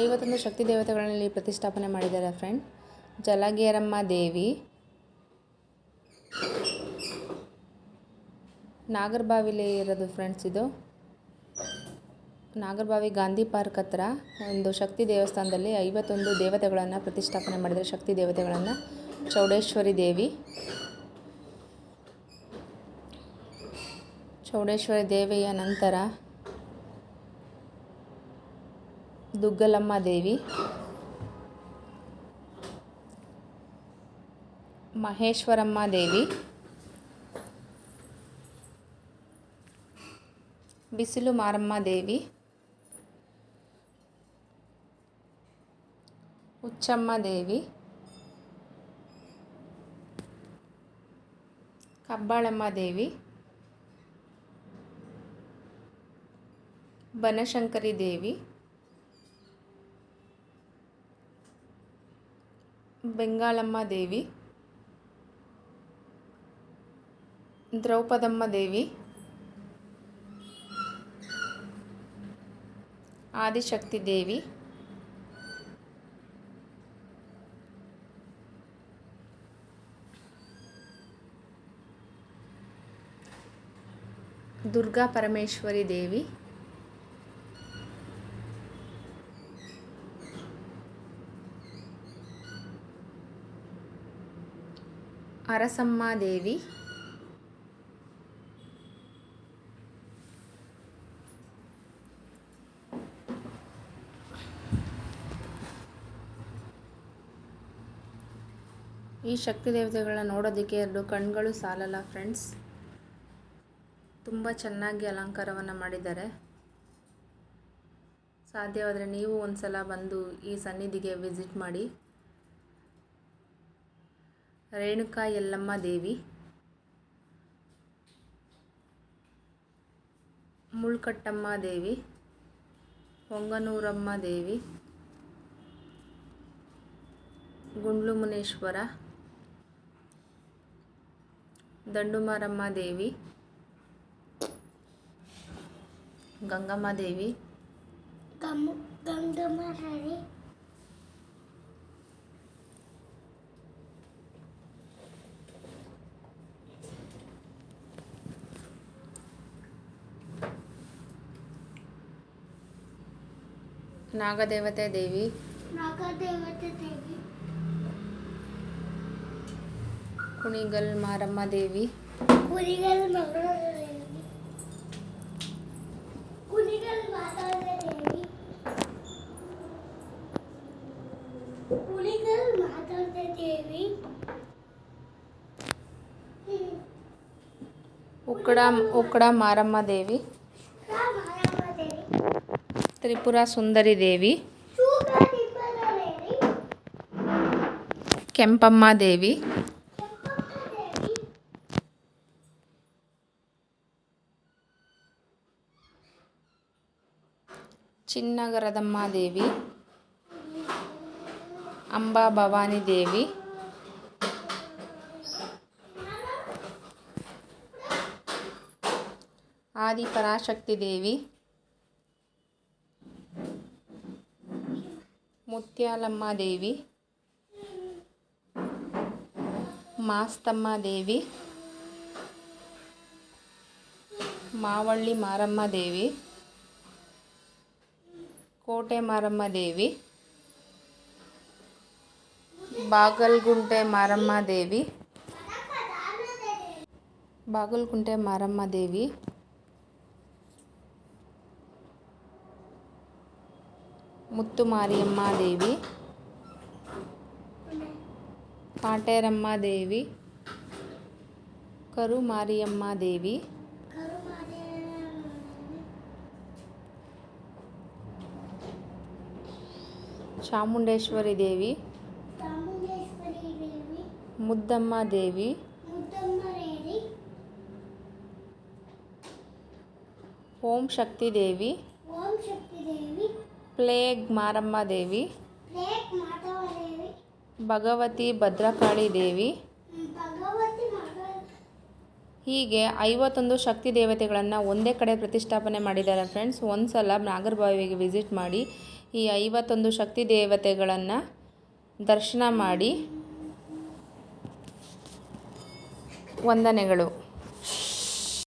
ಐವತ್ತೊಂದು ಶಕ್ತಿ ದೇವತೆಗಳಲ್ಲಿ ಪ್ರತಿಷ್ಠಾಪನೆ ಮಾಡಿದ್ದಾರೆ ಫ್ರೆಂಡ್ ಜಲಗೇರಮ್ಮ ದೇವಿ. ನಾಗರಬಾವಿಲಿ ಇರೋದು ಫ್ರೆಂಡ್ಸ್ ಇದು. ನಾಗರಬಾವಿ ಗಾಂಧಿ ಪಾರ್ಕ್ ಹತ್ರ ಒಂದು ಶಕ್ತಿ ದೇವಸ್ಥಾನದಲ್ಲಿ ಐವತ್ತೊಂದು ದೇವತೆಗಳನ್ನು ಪ್ರತಿಷ್ಠಾಪನೆ ಮಾಡಿದ್ದಾರೆ. ಶಕ್ತಿ ದೇವತೆಗಳನ್ನು. ಚೌಡೇಶ್ವರಿ ದೇವಿ. ಚೌಡೇಶ್ವರಿ ದೇವಿಯ ನಂತರ ದುಗ್ಗಲಮ್ಮ ದೇವಿ ಮಹೇಶ್ವರಮ್ಮ ದೇವಿ ಬಿಸಿಲು ಮಾರಮ್ಮ ದೇವಿ ಹುಚ್ಚಮ್ಮ ದೇವಿ ಕಬ್ಬಾಳಮ್ಮ ದೇವಿ బనశంకరి దేవి బెంగాళమ్మ దేవి ద్రౌపదమ్మ దేవి ఆదిశక్తి దేవి దుర్గా పరమేశ్వరి దేవి ಅರಸಮ್ಮ ದೇವಿ. ಈ ಶಕ್ತಿ ದೇವತೆಗಳನ್ನ ನೋಡೋದಕ್ಕೆ ಎರಡು ಕಣ್ಗಳು ಸಾಲಲ್ಲ ಫ್ರೆಂಡ್ಸ್. ತುಂಬ ಚೆನ್ನಾಗಿ ಅಲಂಕಾರವನ್ನು ಮಾಡಿದ್ದಾರೆ. ಸಾಧ್ಯವಾದರೆ ನೀವು ಒಂದು ಸಲ ಬಂದು ಈ ಸನ್ನಿಧಿಗೆ ವಿಸಿಟ್ ಮಾಡಿ. రేణుకా ఎల్లమ్మ దేవి. ముల్కట్టమ్మ దేవి. పొంగనూరమ్మ దేవి. గుండ్లు మునేశ్వర దండుమారమ్మ దేవి. గంగమ్మ దేవి. గంగమ్మ ನಾಗದೇವತೆ ದೇವಿ ನಾಗದೇವತೆ ದೇವಿ ಕುಣಿಗಲ್ ಮಾರಮ್ಮ ದೇವಿ ಕುರಿಗಳ ಮಗಳ ದೇವಿ ಕುರಿಗಳ ಮಾತಾಡ ದೇವಿ ಕುರಿಗಳ ಮಾತಾಡ ದೇವಿ ಉಕ್ಕಡ ಉಕ್ಕಡ ಮಾರಮ್ಮ ದೇವಿ ಮಾರಮ್ಮ ದೇವಿ త్రిపుర సుందరి దేవి. కంపమ్మ దేవి. చిన్నగరదమ్మ దేవి. అంబా భవానీదేవి ఆది పరాశక్తిదేవి ముత్యాలమ్మాదేవి. మాస్తమ్మాదేవి. మావళ్ళి మారమ్మదేవి. కోటే మారమ్మదేవి. బాగల్గుంటే మారమ్మదేవి. మారమ్మ మారమ్మదేవి. ముత్తు మారియమ్మాదేవి కాటేరమ్మాదేవి కరు మారియమ్మాదేవి చాముండేశ్వరి దేవి. ముద్దమ్మాదేవి ఓం శక్తిదేవి ఓం శక్తిదేవి ಪ್ಲೇಗ್ ಮಾರಮ್ಮ ದೇವಿ. ಭಗವತಿ ಭದ್ರಕಾಳಿ ದೇವಿ. ಹೀಗೆ ಐವತ್ತೊಂದು ಶಕ್ತಿ ದೇವತೆಗಳನ್ನು ಒಂದೇ ಕಡೆ ಪ್ರತಿಷ್ಠಾಪನೆ ಮಾಡಿದ್ದಾರೆ ಫ್ರೆಂಡ್ಸ್ ಒಂದು ಸಲ ನಾಗರಬಾವಿಗೆ ವಿಸಿಟ್ ಮಾಡಿ ಈ ಐವತ್ತೊಂದು ಶಕ್ತಿ ದೇವತೆಗಳನ್ನು ದರ್ಶನ ಮಾಡಿ. ವಂದನೆಗಳು.